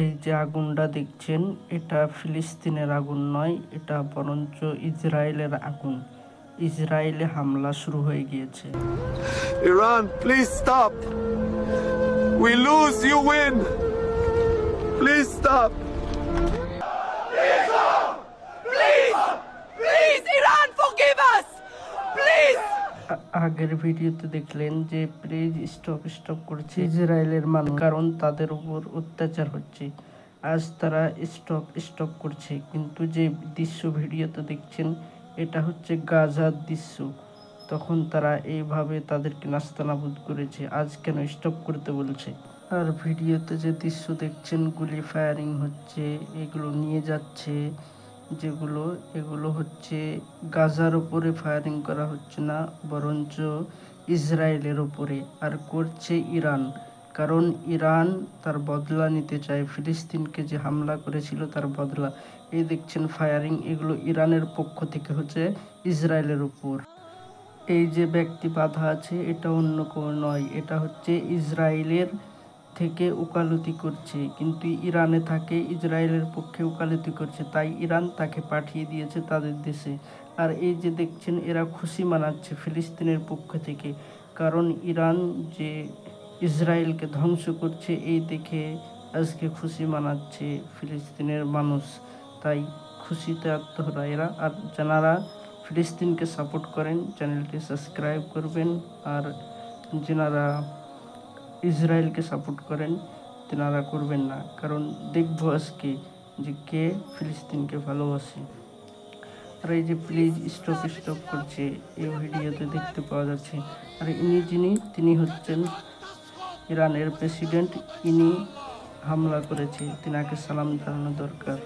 এই যে আগুনটা দেখছেন, এটা ফিলিস্তিনের আগুন নয়, এটা বরঞ্চ ইসরায়েলের আগুন। ইসরায়েলে হামলা শুরু হয়ে গিয়েছে। Iran please stop we lose you win please stop. আগের ভিডিওতে দেখলেন যে প্লিজ স্টপ স্টপ করছে। ইসরায়েলের মানুষ। কারণ তাদের উপর অত্যাচার হচ্ছে। আজ তারা স্টপ স্টপ করছে। কিন্তু যে দৃশ্য ভিডিওতে দেখছেন এটা হচ্ছে গাজার দৃশ্য। তখন তারা এইভাবে তাদেরকে নাস্তানাবুদ করেছে। আজ কেন স্টপ করতে বলছে? আর ভিডিওতে যে দৃশ্য দেখছেন গুলি ফায়ারিং হচ্ছে এগুলো নিয়ে যাচ্ছে। যেগুলো, এগুলো হচ্ছে গাজার ওপরে ফায়ারিং করা হচ্ছে না, বরঞ্চ ইসরায়েলের ওপরে আর করছে ইরান। কারণ ইরান তার বদলা নিতে চায়, ফিলিস্তিনকে যে হামলা করেছিল তার বদলা। এই দেখছেন ফায়ারিং এগুলো ইরানের পক্ষ থেকে হচ্ছে ইসরায়েলের উপর। এই যে ব্যক্তি বাধা আছে, এটা অন্য কেউ নয়, এটা হচ্ছে ইসরায়েলের থেকে ওকালতি করছে। কিন্তু ইরানে থাকে, ইসরায়েলের পক্ষে ওকালতি করছে। তাই ইরান তাকে পাঠিয়ে দিয়েছে তাদের দেশে। আর এই যে দেখছেন, এরা খুশি মানাচ্ছে ফিলিস্তিনের পক্ষ থেকে। কারণ ইরান যে ইসরায়েলকে ধ্বংস করছে, এই দেখে আজকে খুশি মানাচ্ছে ফিলিস্তিনের মানুষ। তাই খুশিতে আত্মহরা এরা। আর যারা ফিলিস্তিনকে সাপোর্ট করেন, চ্যানেলটি সাবস্ক্রাইব করবেন। আর যারা ইসরায়েলকে সাপোর্ট করেন, তেনারা করবেন না। কারণ দেখব আজকে যে কে ফিলিস্তিনকে ভালোবাসে। আর এই যে প্লিজ স্টপ স্টপ করছে, এই ভিডিওতে দেখতে পাওয়া যাচ্ছে। আর ইনি যিনি, তিনি হচ্ছেন ইরানের প্রেসিডেন্ট ইনি হামলা করেছে, তিনাকে সালাম জানানো দরকার।